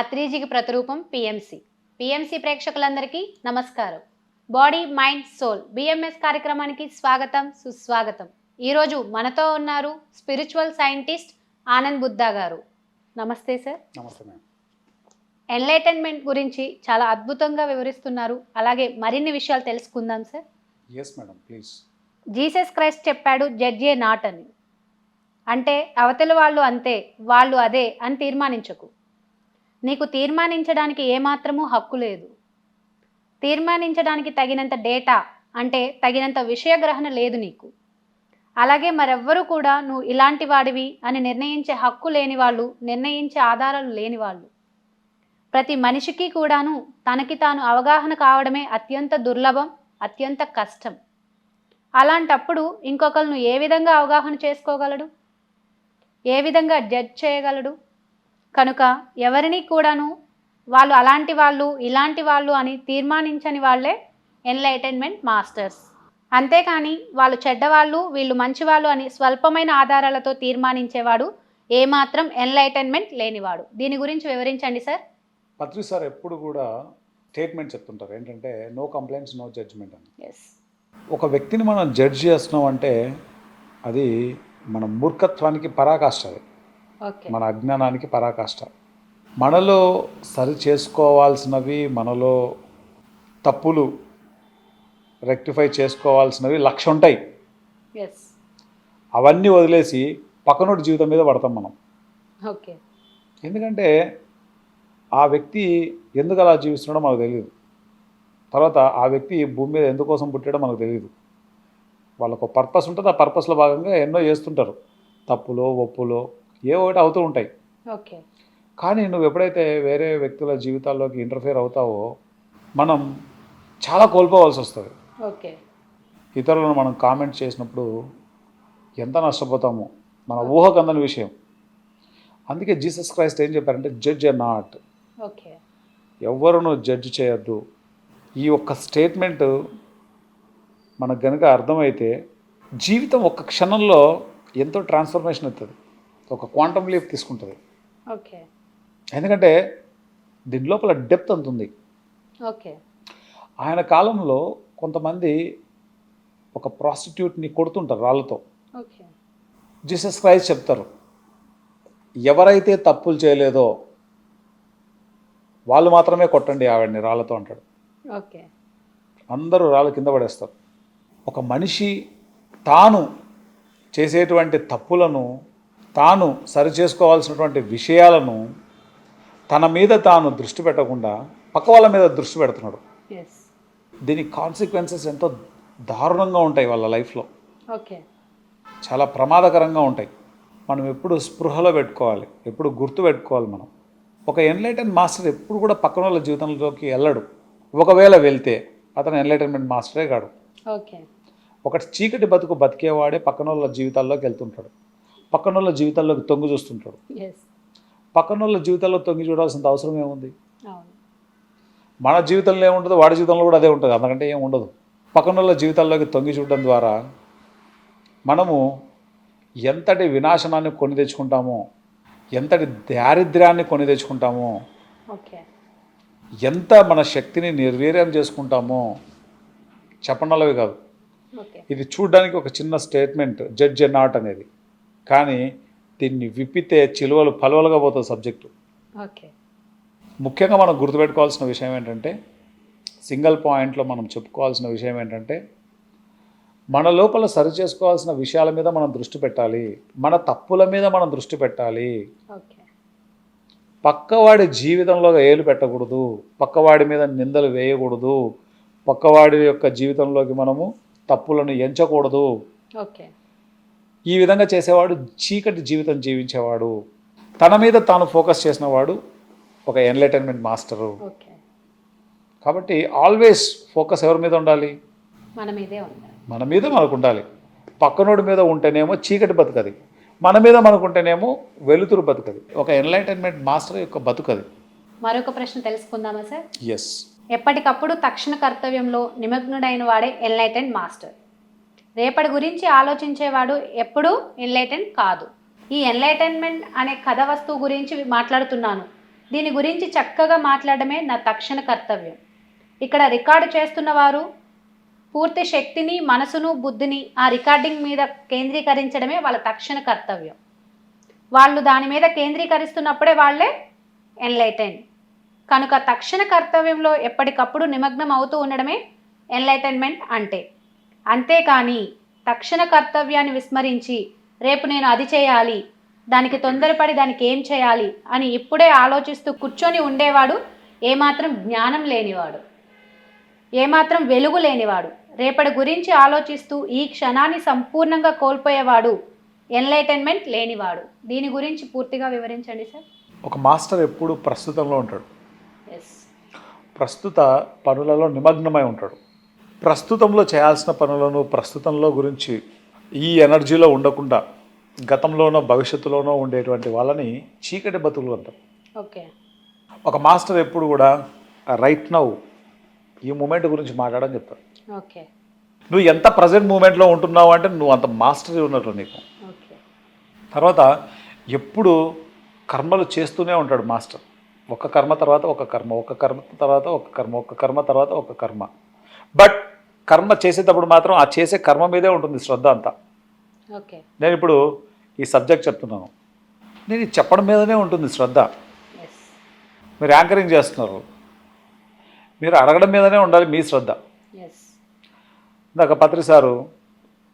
పత్రిజీకి ప్రతిరూపం PMC. PMC ప్రేక్షకులందరికీ నమస్కారం. బాడీ మైండ్ సోల్ బిఎంఎస్ కార్యక్రమానికి స్వాగతం సుస్వాగతం. ఈరోజు మనతో ఉన్నారు స్పిరిచువల్ సైంటిస్ట్ ఆనంద్ బుద్ధా గారు. నమస్తే సార్. నమస్తే ఎన్లైటన్మెంట్ గురించి చాలా అద్భుతంగా వివరిస్తున్నారు. అలాగే మరిన్ని విషయాలు తెలుసుకుందాం sir. Yes madam please Jesus Christ చెప్పాడు జడ్జే నాట్ అని. అంటే అవతలి వాళ్ళు అంతే వాళ్ళు అదే అని తీర్మానించకు. నీకు తీర్మానించడానికి ఏమాత్రమూ హక్కు లేదు. తీర్మానించడానికి తగినంత డేటా అంటే తగినంత విషయగ్రహణ లేదు నీకు. అలాగే మరెవ్వరూ కూడా నువ్వు ఇలాంటి వాడివి అని నిర్ణయించే హక్కు లేని వాళ్ళు నిర్ణయించే ఆధారాలు లేని వాళ్ళు. ప్రతి మనిషికి కూడాను తనకి తాను అవగాహన కావడమే అత్యంత దుర్లభం అత్యంత కష్టం. అలాంటప్పుడు ఇంకొకరిని ఏ విధంగా అవగాహన చేసుకోగలడు? ఏ విధంగా జడ్జ్ చేయగలడు? కనుక ఎవరిని కూడాను వాళ్ళు అలాంటి వాళ్ళు ఇలాంటి వాళ్ళు అని తీర్మానించని వాళ్ళే ఎన్లైటైన్మెంట్ మాస్టర్స్ అంతేకాని వాళ్ళు చెడ్డవాళ్ళు వీళ్ళు మంచివాళ్ళు అని స్వల్పమైన ఆధారాలతో తీర్మానించేవాడు ఏమాత్రం ఎన్లైటైన్మెంట్ లేనివాడు. దీని గురించి వివరించండి సార్. పత్రి సార్ ఎప్పుడు కూడా స్టేట్మెంట్ చెప్తుంటారు. ఏంటంటే నో కంప్లైంట్స్ నో జడ్జ్మెంట్ అని. ఒక వ్యక్తిని మనం జడ్జ్ చేస్తున్నాం అంటే అది మన మూర్ఖత్వానికి పరాకాష్ట అది. మన అజ్ఞానానికి పరాకాష్ట. మనలో సరి చేసుకోవాల్సినవి మనలో తప్పులు రెక్టిఫై చేసుకోవాల్సినవి లక్ష ఉంటాయి అవన్నీ వదిలేసి పక్కనోటి జీవితం మీద పడతాం మనం. ఓకే. ఎందుకంటే ఆ వ్యక్తి ఎందుకు అలా జీవిస్తున్నాడో మనకు తెలియదు తర్వాత ఆ వ్యక్తి భూమి మీద ఎందుకోసం పుట్టాడో మనకు తెలియదు వాళ్ళకు పర్పస్ ఉంటుంది ఆ పర్పస్లో భాగంగా ఎన్నో చేస్తుంటారు. తప్పులో ఒప్పులో ఏ ఒకటి అవుతూ ఉంటాయి. ఓకే. కానీ నువ్వు ఎప్పుడైతే వేరే వ్యక్తుల జీవితాల్లోకి ఇంటర్ఫియర్ అవుతావో మనం చాలా కోల్పోవాల్సి వస్తుంది. ఓకే. ఇతరులను మనం కామెంట్ చేసినప్పుడు ఎంత నష్టపోతామో మన ఊహకందని విషయం. అందుకే జీసస్ క్రైస్ట్ ఏం చెప్పారంటే జడ్జ్ ఎ నాట్ ఓకే. ఎవ్వరును జడ్జ్ చేయొద్దు. ఈ ఒక్క స్టేట్మెంట్ మనకు గనుక అర్థమైతే జీవితం ఒక్క క్షణంలో ఎంతో ట్రాన్స్ఫర్మేషన్ అవుతుంది ఒక క్వాంటమ్ లీఫ్ తీసుకుంటుంది. ఓకే. ఎందుకంటే దీని లోపల డెప్త్ అంత ఉంది. ఓకే. ఆయన కాలంలో కొంతమంది ఒక ప్రాస్టిట్యూట్ని కొడుతుంటారు రాళ్ళతో. ఓకే. జీసస్ క్రైస్ట్ చెప్తారు ఎవరైతే తప్పులు చేయలేదో వాళ్ళు మాత్రమే కొట్టండి ఆవిడని రాళ్ళతో అంటాడు. ఓకే. అందరూ రాళ్ళు కింద పడేస్తారు. ఒక మనిషి తాను చేసేటువంటి తప్పులను తాను సరి చేసుకోవాల్సినటువంటి విషయాలను తన మీద తాను దృష్టి పెట్టకుండా పక్క వాళ్ళ మీద దృష్టి పెడుతున్నాడు. దీని కాన్సిక్వెన్సెస్ ఎంతో దారుణంగా ఉంటాయి వాళ్ళ లైఫ్లో ఓకే చాలా ప్రమాదకరంగా ఉంటాయి. మనం ఎప్పుడు స్పృహలో పెట్టుకోవాలి ఎప్పుడు గుర్తు పెట్టుకోవాలి మనం. ఒక ఎన్లైటన్ మాస్టర్ ఎప్పుడు కూడా పక్కన వాళ్ళ జీవితంలోకి వెళ్ళడు. ఒకవేళ వెళ్తే అతను ఎన్లైటన్మెంట్ మాస్టరే కాడు. ఓకే ఒకటి చీకటి బతుకు బతికేవాడే పక్కన వాళ్ళ జీవితాల్లోకి వెళ్తుంటాడు. పక్కన వాళ్ళ జీవితాల్లోకి తొంగి చూస్తుంటాడు. పక్కన వాళ్ళ జీవితాల్లో తొంగి చూడాల్సిన అవసరం ఏముంది? మన జీవితంలో ఏముంటుందో వాడి జీవితంలో కూడా అదే ఉంటుంది అంతకంటే ఏం ఉండదు. పక్కన వాళ్ళ జీవితాల్లోకి తొంగి చూడడం ద్వారా మనము ఎంతటి వినాశనాన్ని కొని తెచ్చుకుంటామో ఎంతటి దారిద్ర్యాన్ని కొని తెచ్చుకుంటామో ఎంత మన శక్తిని నిర్వీర్యం చేసుకుంటామో చెప్పనలవి కాదు. ఇది చూడడానికి ఒక చిన్న స్టేట్మెంట్ జడ్జ్ నాట్ అనేది. కానీ దీన్ని విప్పితే చిలువలు పలువలుగా పోతుంది సబ్జెక్టు. ఓకే. ముఖ్యంగా మనం గుర్తుపెట్టుకోవాల్సిన విషయం ఏంటంటే సింగిల్ పాయింట్లో మనం చెప్పుకోవాల్సిన విషయం ఏంటంటే మన లోపల సరి చేసుకోవాల్సిన విషయాల మీద మనం దృష్టి పెట్టాలి. మన తప్పుల మీద మనం దృష్టి పెట్టాలి. పక్కవాడి జీవితంలో ఏలు పెట్టకూడదు. పక్కవాడి మీద నిందలు వేయకూడదు. పక్కవాడి యొక్క జీవితంలోకి మనము తప్పులను ఎంచకూడదు. ఓకే. ఈ విధంగా చేసేవాడు చీకటి జీవితం జీవించేవాడు. తన మీద తాను ఫోకస్ చేసిన వాడు ఒక ఎన్లైటన్మెంట్ మాస్టరు. కాబట్టి ఆల్వేస్ ఫోకస్ ఎవరి మీద ఉండాలి? మన మీదే మన మీద మనకు ఉండాలి. పక్కనోడి మీద ఉంటేనేమో చీకటి బతుకది. మన మీద మనకుంటేనేమో వెలుతురు బతుకది. ఒక ఎన్లైటన్మెంట్ మాస్టర్ యొక్క బతుకది. మరొక ప్రశ్న తెలుసుకుందామా సార్? ఎస్ ఎప్పటికప్పుడు తక్షణ కర్తవ్యంలో నిమగ్నుడైన వాడే ఎన్లైటెంట్ మాస్టర్. రేపటి గురించి ఆలోచించేవాడు ఎప్పుడూ ఎన్లైటెంట్ కాదు. ఈ ఎన్లైటైన్మెంట్ అనే కథ వస్తువు గురించి మాట్లాడుతున్నాను. దీని గురించి చక్కగా మాట్లాడమే నా తక్షణ కర్తవ్యం. ఇక్కడ రికార్డు చేస్తున్న వారు పూర్తి శక్తిని మనసును బుద్ధిని ఆ రికార్డింగ్ మీద కేంద్రీకరించడమే వాళ్ళ తక్షణ కర్తవ్యం. వాళ్ళు దాని మీద కేంద్రీకరిస్తున్నప్పుడే వాళ్ళే ఎన్లైటైన్ కనుక తక్షణ కర్తవ్యంలో ఎప్పటికప్పుడు నిమగ్నం అవుతూ ఉండడమే ఎన్లైటైన్మెంట్ అంటే. అంతేకాని తక్షణ కర్తవ్యాన్ని విస్మరించి రేపు నేను అది చేయాలి దానికి తొందరపడి దానికి ఏం చేయాలి అని ఇప్పుడే ఆలోచిస్తూ కూర్చొని ఉండేవాడు ఏమాత్రం జ్ఞానం లేనివాడు. ఏమాత్రం వెలుగు లేనివాడు. రేపటి గురించి ఆలోచిస్తూ ఈ క్షణాన్ని సంపూర్ణంగా కోల్పోయేవాడు ఎన్లైటైన్మెంట్ లేనివాడు. దీని గురించి పూర్తిగా వివరించండి సార్. ఒక మాస్టర్ ఎప్పుడు ప్రస్తుతంలో ఉంటాడు. ఎస్ ప్రస్తుత పనులలో నిమగ్నమై ఉంటాడు. ప్రస్తుతంలో చేయాల్సిన పనులను ప్రస్తుతంలో గురించి ఈ ఎనర్జీలో ఉండకుండా గతంలోనో భవిష్యత్తులోనో ఉండేటువంటి వాళ్ళని చీకటి బతుకులు అంటారు ఓకే. ఒక మాస్టర్ ఎప్పుడు కూడా రైట్ నౌ ఈ మూమెంట్ గురించి మాట్లాడని చెప్తారు ఓకే. నువ్వు ఎంత ప్రజెంట్ మూమెంట్లో ఉంటున్నావు అంటే నువ్వు అంత మాస్టరీ ఉన్నట్లు నీకు. తర్వాత ఎప్పుడు కర్మలు చేస్తూనే ఉంటాడు మాస్టర్. ఒక కర్మ తర్వాత ఒక కర్మ ఒక కర్మ తర్వాత ఒక కర్మ ఒక కర్మ తర్వాత ఒక కర్మ. బట్ కర్మ చేసేటప్పుడు మాత్రం ఆ చేసే కర్మ మీదే ఉంటుంది శ్రద్ధ అంతా. ఓకే. నేను ఇప్పుడు ఈ సబ్జెక్ట్ చెప్తున్నాను. నేను చెప్పడం మీదనే ఉంటుంది శ్రద్ధ. మీరు యాంకరింగ్ చేస్తున్నారు. మీరు అడగడం మీదనే ఉండాలి మీ శ్రద్ధ. ఇందాక పత్రి సారు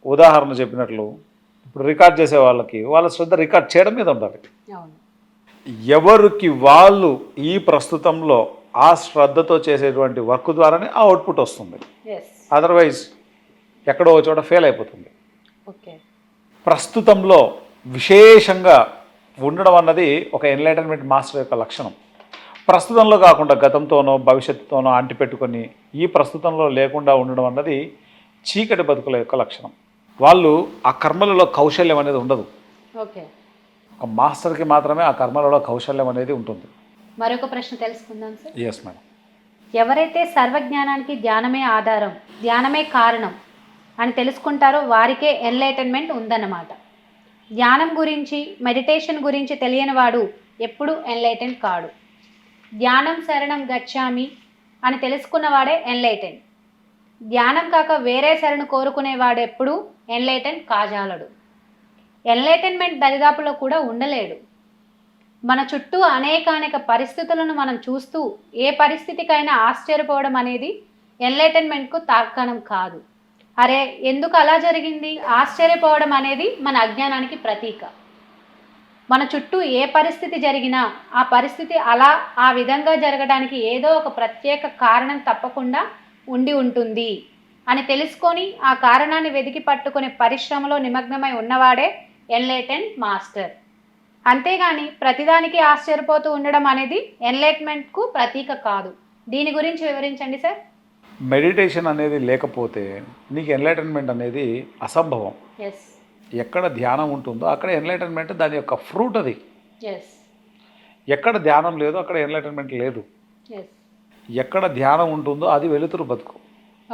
ఉదాహరణ చెప్పినట్లు ఇప్పుడు రికార్డ్ చేసే వాళ్ళకి వాళ్ళ శ్రద్ధ రికార్డ్ చేయడం మీద ఉండాలి. ఎవరికి వాళ్ళు ఈ ప్రస్తుతంలో ఆ శ్రద్ధతో చేసేటువంటి వర్క్ ద్వారానే ఆ అవుట్పుట్ వస్తుంది. అదర్వైజ్ ఎక్కడో చోట ఫెయిల్ అయిపోతుంది. ప్రస్తుతంలో విశేషంగా ఉండడం అన్నది ఒక ఎన్లైటన్మెంట్ మాస్టర్ యొక్క లక్షణం. ప్రస్తుతంలో కాకుండా గతంతోనో భవిష్యత్తుతోనో అంటిపెట్టుకొని ఈ ప్రస్తుతంలో లేకుండా ఉండడం అన్నది చీకటి బతుకుల యొక్క లక్షణం. వాళ్ళు ఆ కర్మలలో కౌశల్యం అనేది ఉండదు. ఓకే ఒక మాస్టర్కి మాత్రమే ఆ కర్మలలో కౌశల్యం అనేది ఉంటుంది. మరొక ప్రశ్న తెలుసుకుందాం సార్ ఎస్ మేడం ఎవరైతే సర్వజ్ఞానానికి ధ్యానమే ఆధారం ధ్యానమే కారణం అని తెలుసుకుంటారో వారికే ఎన్లైటన్మెంట్ ఉందన్నమాట. ధ్యానం గురించి మెడిటేషన్ గురించి తెలియని వాడు ఎప్పుడు ఎన్లైటెన్ కాడు. ధ్యానం శరణం గచ్చామి అని తెలుసుకున్నవాడే ఎన్లైటెన్ ధ్యానం కాక వేరే శరణు కోరుకునేవాడు ఎప్పుడు ఎన్లైటెన్ కాజాలడు. ఎన్లైటన్మెంట్ దరిదాపులో కూడా ఉండలేడు. మన చుట్టూ అనేకానేక పరిస్థితులను మనం చూస్తూ ఏ పరిస్థితికైనా ఆశ్చర్యపోవడం అనేది ఎన్లైటన్మెంట్కు తార్కాణం కాదు. అరే ఎందుకు అలా జరిగింది? ఆశ్చర్యపోవడం అనేది మన అజ్ఞానానికి ప్రతీక. మన చుట్టూ ఏ పరిస్థితి జరిగినా ఆ పరిస్థితి అలా ఆ విధంగా జరగడానికి ఏదో ఒక ప్రత్యేక కారణం తప్పకుండా ఉండి ఉంటుంది. అని తెలుసుకొని ఆ కారణాన్ని వెతికి పట్టుకునే పరిశ్రమలో నిమగ్నమై ఉన్నవాడే ఎన్లైటెన్ మాస్టర్. అంతేగాని ప్రతిదానికి ఆశ్చర్యపోతూ ఉండడం అనేది ఎన్లైట్మెంట్కు ప్రతీక కాదు. దీని గురించి వివరించండి సార్. మెడిటేషన్ అనేది లేకపోతే నీకు ఎన్లైటన్మెంట్ అనేది అసంభవం. ఎక్కడ ధ్యానం ఉంటుందో అక్కడ ఎన్లైటన్మెంట్ దాని యొక్క ఫ్రూట్ అది. ఎక్కడ ధ్యానం లేదో అక్కడ ఎన్లైటన్మెంట్ లేదు. ఎక్కడ ధ్యానం ఉంటుందో అది వెలుతురు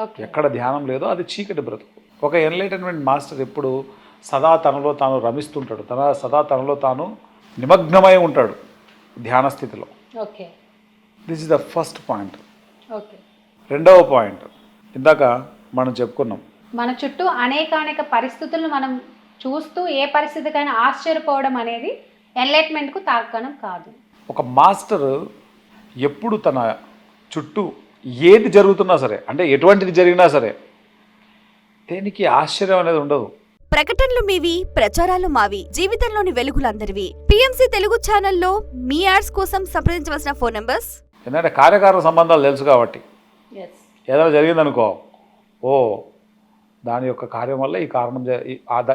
ఓకే ఎక్కడ ధ్యానం లేదో అది చీకటి బ్రతుకు. ఒక ఎన్లైటన్మెంట్ మాస్టర్ ఎప్పుడు సదా తనలో తాను రమిస్తుంటాడు. తన సదా తనలో తాను నిమగ్నమై ఉంటాడు ధ్యాన స్థితిలో. Okay. This is the first point okay. రెండవ పాయింట్ ఇందాక మనం చెప్పుకున్నాం. మన చుట్టూ అనేకానేక పరిస్థితులను మనం చూస్తూ ఏ పరిస్థితికైనా ఆశ్చర్యపోవడం అనేది ఎన్లైట్మెంట్కు తార్కాణం కాదు. ఒక మాస్టర్ ఎప్పుడు తన చుట్టూ ఏది జరుగుతున్నా సరే అంటే ఎటువంటిది జరిగినా సరే దేనికి ఆశ్చర్యం అనేది ఉండదు. ప్రకటనలు మీవి ప్రచారాలు మావి జీవితంలోని వెలుగులందరివి. పిఎంసి తెలుగు ఛానల్లో మీ యాడ్స్ కోసం సంప్రదించవలసిన ఫోన్ నంబర్స్? ఎందుకంటే కార్యకారణ సంబంధాలు తెలుసు కాబట్టి. ఏదైనా జరిగిందనుకో ఓ దాని యొక్క కార్యం వల్ల ఈ కారణం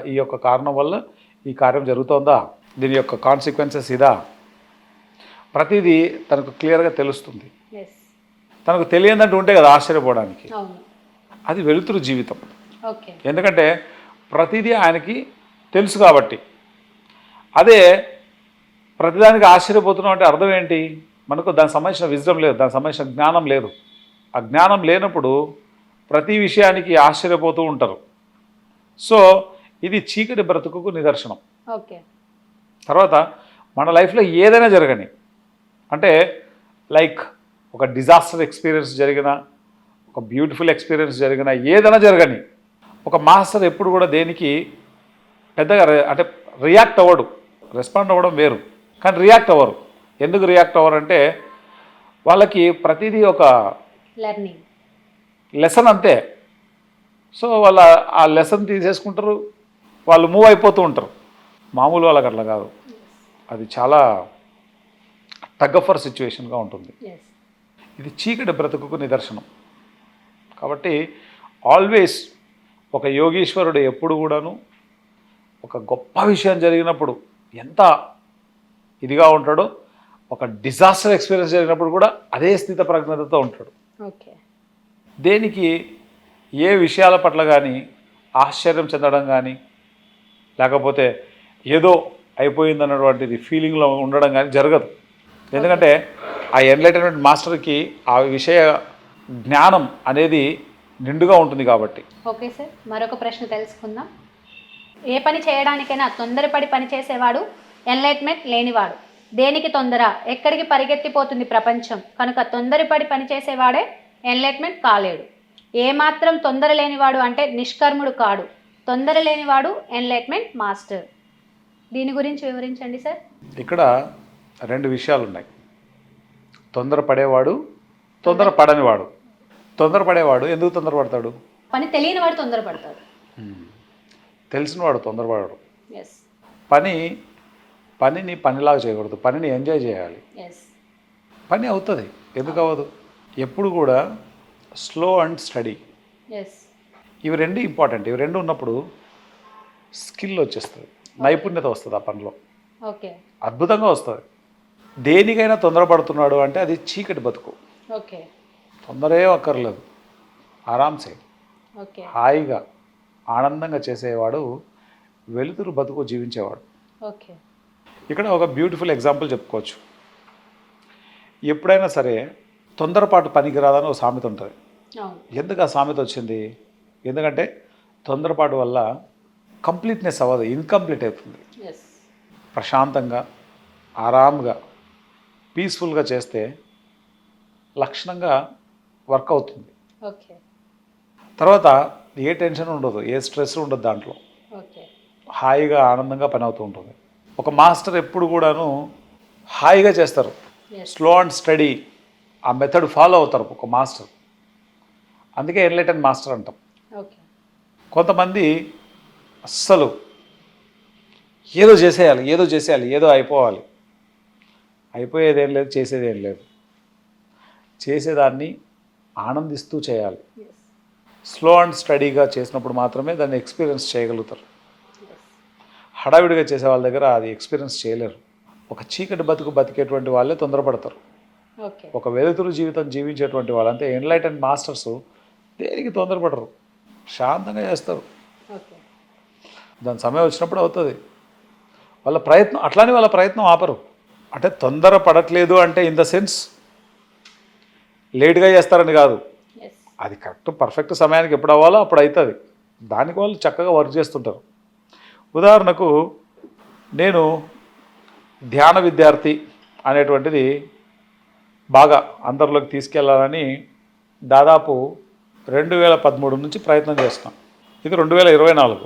ఈ- యొక్క కారణం వల్ల ఈ కార్యం జరుగుతోందా? దీని యొక్క కాన్సిక్వెన్సెస్ ఇదా? ప్రతిదీ తనకు క్లియర్గా తెలుస్తుంది. తనకు తెలియదంటూ ఉంటే కదా ఆశ్చర్యపోవడానికి. అవును. అది వెలుతురు జీవితం. ఓకే ఎందుకంటే ప్రతిదీ ఆయనకి తెలుసు కాబట్టి. అదే ప్రతిదానికి ఆశ్చర్యపోతున్నాం అంటే అర్థం ఏంటి? మనకు దానికి సంబంధించిన విజ్డమ్ లేదు దానికి సంబంధించిన జ్ఞానం లేదు. ఆ జ్ఞానం లేనప్పుడు ప్రతి విషయానికి ఆశ్చర్యపోతూ ఉంటారు. సో ఇది చీకటి బ్రతుకుకు నిదర్శనం. ఓకే. తర్వాత మన లైఫ్లో ఏదైనా జరగని అంటే లైక్ ఒక డిజాస్టర్ ఎక్స్పీరియన్స్ జరిగిన ఒక బ్యూటిఫుల్ ఎక్స్పీరియన్స్ జరిగిన ఏదైనా జరగని ఒక మాస్టర్ ఎప్పుడు కూడా దేనికి పెద్దగా అంటే రియాక్ట్ అవ్వడు. రెస్పాండ్ అవ్వడం వేరు. కానీ రియాక్ట్ అవ్వరు. ఎందుకు రియాక్ట్ అవ్వరు అంటే వాళ్ళకి ప్రతిదీ ఒక లెర్నింగ్. లెసన్ అంతే. సో వాళ్ళ ఆ లెసన్ తీసేసుకుంటారు. వాళ్ళు మూవ్ అయిపోతూ ఉంటారు. మామూలు వాళ్ళకి అట్లా కాదు. అది చాలా టగ్గఫర్ సిచ్యువేషన్గా ఉంటుంది. ఇది చీకటి బ్రతుకుకు నిదర్శనం. కాబట్టి ఆల్వేస్ ఒక యోగీశ్వరుడు ఎప్పుడు కూడాను ఒక గొప్ప విషయం జరిగినప్పుడు ఎంత ఇదిగా ఉంటాడో ఒక డిజాస్టర్ ఎక్స్పీరియన్స్ జరిగినప్పుడు కూడా అదే స్థిత ప్రజ్ఞతతో ఉంటాడు. దేనికి ఏ విషయాల పట్ల కానీ ఆశ్చర్యం చెందడం కానీ లేకపోతే ఏదో అయిపోయిందన్నటువంటిది ఫీలింగ్లో ఉండడం కానీ జరగదు. ఎందుకంటే ఆ ఎన్లైటన్మెంట్ మాస్టర్కి ఆ విషయ జ్ఞానం అనేది నిండుగా ఉంటుంది కాబట్టి. ఓకే సార్ మరొక ప్రశ్న తెలుసుకుందాం. ఏ పని చేయడానికైనా తొందరపడి పని చేసేవాడు ఎన్లైట్మెంట్ లేనివాడు. దేనికి తొందర? ఎక్కడికి పరిగెత్తిపోతుంది ప్రపంచం? కనుక తొందరపడి పని చేసేవాడే ఎన్లైట్మెంట్ కాలేడు. ఏమాత్రం తొందర లేనివాడు అంటే నిష్కర్ముడు కాడు. తొందర లేనివాడు ఎన్లైట్మెంట్ మాస్టర్ దీని గురించి వివరించండి సార్. ఇక్కడ రెండు విషయాలు ఉన్నాయి తొందరపడేవాడు తొందరపడనివాడు. తొందరపడేవాడు? ఎందుకు తొందరపడతాడు? పని తెలియని వాడు తొందరపడతాడు తెలిసినవాడు తొందరపడడు. ఎస్ పని పనిని పనిలాగా చేయకూడదు. పనిని ఎంజాయ్ చేయాలి. పని అవుతుంది. ఎందుకు అవ్వదు? ఎప్పుడు కూడా స్లో అండ్ స్టడీ ఇవి రెండు ఇంపార్టెంట్ ఇవి రెండు ఉన్నప్పుడు స్కిల్ వచ్చేస్తుంది. నైపుణ్యత వస్తుంది ఆ పనిలో. ఓకే అద్భుతంగా వస్తుంది. దేనికైనా తొందరపడుతున్నాడు అంటే అది చీకటి బతుకు. ఓకే తొందరే అక్కర్లేదు ఆరాంసే. హాయిగా ఆనందంగా చేసేవాడు వెలుతురు బతుకు జీవించేవాడు. ఓకే. ఇక్కడ ఒక బ్యూటిఫుల్ ఎగ్జాంపుల్ చెప్పుకోవచ్చు. ఎప్పుడైనా సరే తొందరపాటు పనికిరాదని ఒక సామెత ఉంటుంది. ఎందుకు ఆ సామెత వచ్చింది? ఎందుకంటే తొందరపాటు వల్ల కంప్లీట్నెస్ అవ్వదు ఇన్కంప్లీట్ అవుతుంది ప్రశాంతంగా ఆరాంగా పీస్ఫుల్గా చేస్తే లక్షణంగా వర్క్ అవుతుంది. తర్వాత ఏ టెన్షన్ ఉండదు ఏ స్ట్రెస్ ఉండదు దాంట్లో. హాయిగా ఆనందంగా పని అవుతూ ఉంటుంది. ఒక మాస్టర్ ఎప్పుడు కూడాను హాయిగా చేస్తారు. స్లో అండ్ స్టడీ ఆ మెథడ్ ఫాలో అవుతారు ఒక మాస్టర్. అందుకే ఎన్లైటన్ మాస్టర్ అంటాం. కొంతమంది అస్సలు ఏదో చేసేయాలి ఏదో చేసేయాలి ఏదో అయిపోవాలి. అయిపోయేదేం లేదు చేసేదేం లేదు. చేసేదాన్ని ఆనందిస్తూ చేయాలి. స్లో అండ్ స్టడీగా చేసినప్పుడు మాత్రమే దాన్ని ఎక్స్పీరియన్స్ చేయగలుగుతారు. హడావిడిగా చేసే వాళ్ళ దగ్గర అది ఎక్స్పీరియన్స్ చేయలేరు. ఒక చీకటి బతుకు బతికేటువంటి వాళ్ళే తొందరపడతారు. ఒక వెలుతురు జీవితం జీవించేటువంటి వాళ్ళు అంటే ఎన్లైటెన్ మాస్టర్స్ దేనికి తొందరపడరు? శాంతంగా చేస్తారు. దాని సమయం వచ్చినప్పుడు అవుతుంది. వాళ్ళ ప్రయత్నం అట్లానే వాళ్ళ ప్రయత్నం ఆపరు. అంటే తొందర పడట్లేదు అంటే ఇన్ ద సెన్స్ లేట్గా చేస్తారని కాదు. అది కరెక్ట్ పర్ఫెక్ట్ సమయానికి ఎప్పుడు అవ్వాలో అప్పుడు అవుతుంది దానికి వాళ్ళు చక్కగా వర్క్ చేస్తుంటారు. ఉదాహరణకు నేను ధ్యాన విద్యార్థి అనేటువంటిది బాగా అందరిలోకి తీసుకెళ్ళాలని దాదాపు రెండు వేల పదమూడు నుంచి ప్రయత్నం చేస్తున్నాం. ఇది రెండు వేల ఇరవై నాలుగు.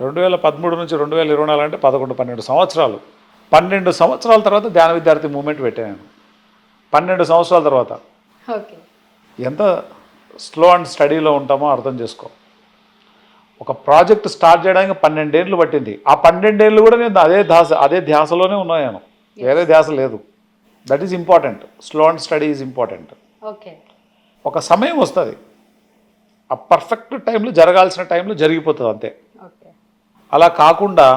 రెండు వేల పదమూడు నుంచి రెండు వేల ఇరవై నాలుగు అంటే పదకొండు పన్నెండు సంవత్సరాలు. పన్నెండు సంవత్సరాల తర్వాత ధ్యాన విద్యార్థి మూమెంట్ పెట్టాను. పన్నెండు సంవత్సరాల తర్వాత. ఎంత స్లో అండ్ స్టడీలో ఉంటామో అర్థం చేసుకో. ఒక ప్రాజెక్ట్ స్టార్ట్ చేయడానికి పన్నెండేళ్ళు పట్టింది. ఆ పన్నెండేళ్ళు కూడా నేను అదే ధ్యాస అదే ధ్యాసలోనే ఉన్నాను వేరే ధ్యాస లేదు. That is important slow and steady is important okay. ఒక సమయం వస్తుంది. ఆ పర్ఫెక్ట్ టైంలో జరగాల్సిన టైంలో జరిగిపోతుంది అంతే. అలా కాకుండా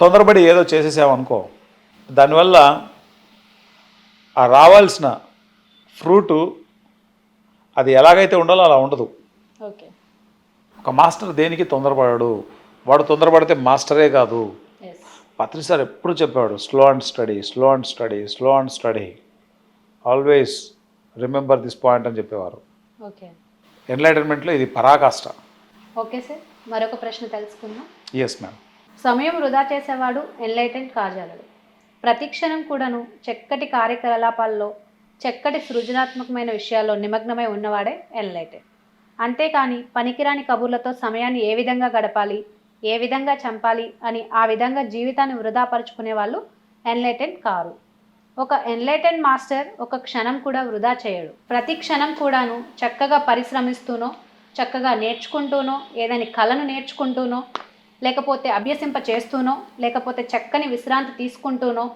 తొందరపడి ఏదో చేసేసామనుకో దానివల్ల ఆ రావాల్సిన ఫ్రూటు అది ఎలాగైతే ఉండాలో అలా ఉండదు. ఓకే. ఒక మాస్టర్ దేనికి తొందరపడాడు? వాడు తొందరపడితే మాస్టరే కాదు. పత్రి సార్ ఎప్పుడు చెప్పాడు slow and steady slow and steady slow and steady always remember this point అని చెప్పేవారు. ఓకే. ఎన్లైటన్మెంట్లో ఇది పరాకాష్ట. Okay sir. మరొక ప్రశ్న తెలుసుకుందాం. ఎస్ మ్యామ్ సమయం వృధా చేసేవాడు ఎన్లైటెంట్ కాజాలడు ప్రతి క్షణం కూడాను చక్కటి కార్యకలాపాల్లో చక్కటి సృజనాత్మకమైన విషయాల్లో నిమగ్నమై ఉన్నవాడే ఎన్లైటెడ్ అంతేకాని పనికిరాని కబుర్లతో సమయాన్ని ఏ విధంగా గడపాలి ఏ విధంగా చంపాలి అని ఆ విధంగా జీవితాన్ని వృధాపరుచుకునే వాళ్ళు ఎన్లైటెడ్ కారు. ఒక ఎన్లైటెడ్ మాస్టర్ ఒక క్షణం కూడా వృధా చేయడు. ప్రతి క్షణం కూడాను చక్కగా పరిశ్రమిస్తూనో చక్కగా నేర్చుకుంటూనో ఏదైనా కళను నేర్చుకుంటూనో లేకపోతే అభ్యసింప చేస్తూనో లేకపోతే చక్కని విశ్రాంతి తీసుకుంటూనో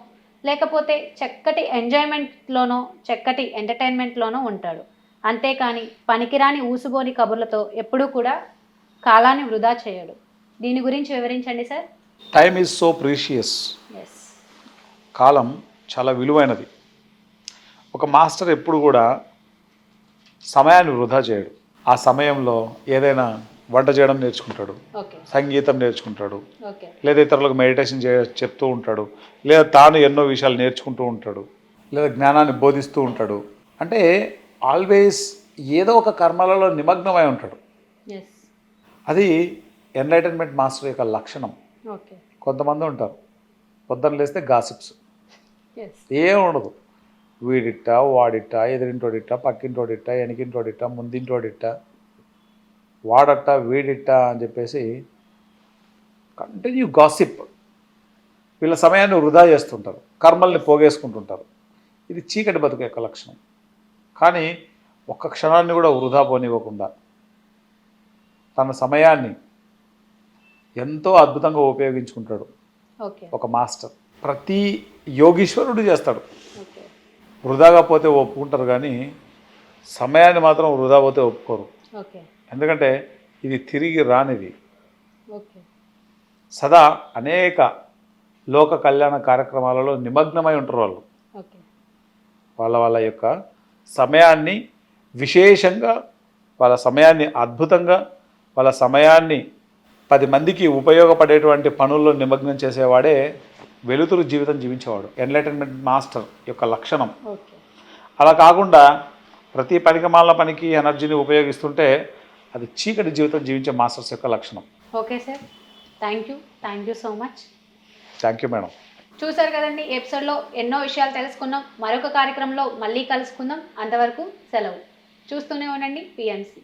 లేకపోతే చక్కటి ఎంజాయ్మెంట్లోనో చక్కటి ఎంటర్టైన్మెంట్లోనో ఉంటాడు. అంతేకాని పనికిరాని ఊసుబోని కబుర్లతో ఎప్పుడూ కూడా కాలాన్ని వృధా చేయడు. దీని గురించి వివరించండి sir? Time is so precious కాలం చాలా విలువైనది. ఒక మాస్టర్ ఎప్పుడు కూడా సమయాన్ని వృధా చేయడు. ఆ సమయంలో ఏదైనా వంట చేయడం నేర్చుకుంటాడు. సంగీతం నేర్చుకుంటాడు. లేదా ఇతరులకు మెడిటేషన్ చే చెప్తూ ఉంటాడు. లేదా తాను ఎన్నో విషయాలు నేర్చుకుంటూ ఉంటాడు. లేదా జ్ఞానాన్ని బోధిస్తూ ఉంటాడు. అంటే ఆల్వేస్ ఏదో ఒక కర్మలలో నిమగ్నమై ఉంటాడు. అది ఎన్లైటన్మెంట్ మాస్టర్ యొక్క లక్షణం. కొంతమంది ఉంటారు. పొద్దున్న లేస్తే గాసిప్స్ ఏం ఉండదు. వీడిట్ట వాడిట్ట ఎదిరింటోడిట్ట పక్కింటోడిట్ట వెనకింటోడిట్ట ముందింటోడిట్ట. వాడట్ట వీడిట్ట అని చెప్పేసి కంటిన్యూ గాసిప్ వీళ్ళ సమయాన్ని వృధా చేస్తుంటారు. కర్మల్ని పోగేసుకుంటుంటారు. ఇది చీకటి బతుకు యొక్క లక్షణం. కానీ ఒక్క క్షణాన్ని కూడా వృధా పోనివ్వకుండా తన సమయాన్ని ఎంతో అద్భుతంగా ఉపయోగించుకుంటాడు. ఒక మాస్టర్. ప్రతి యోగీశ్వరుడు చేస్తాడు. వృధాగా పోతే ఒప్పుకుంటారు కానీ సమయాన్ని మాత్రం వృధా పోతే ఒప్పుకోరు. ఓకే. ఎందుకంటే ఇది తిరిగి రానిది. సదా అనేక లోక కళ్యాణ కార్యక్రమాలలో నిమగ్నమై ఉంటారు వాళ్ళు. వాళ్ళ వాళ్ళ యొక్క సమయాన్ని విశేషంగా వాళ్ళ సమయాన్ని అద్భుతంగా వాళ్ళ సమయాన్ని పది మందికి ఉపయోగపడేటువంటి పనుల్లో నిమగ్నం చేసేవాడే వెలుతురు జీవితం జీవించేవాడు ఎన్లైటన్మెంట్ మాస్టర్ యొక్క లక్షణం. అలా కాకుండా ప్రతి పనికిమాల పనికి ఎనర్జీని ఉపయోగిస్తుంటే అది చీకటి జీవితం జీవించే మాస్టర్స్ యొక్క లక్షణం. Okay sir thank you thank you so much thank you madam చూసారు కదండి ఎపిసోడ్లో ఎన్నో విషయాలు తెలుసుకున్నాం. మరొక కార్యక్రమంలో మళ్ళీ కలుసుకుందాం. అంతవరకు సెలవు. చూస్తూనే ఉండండి పిఎన్సి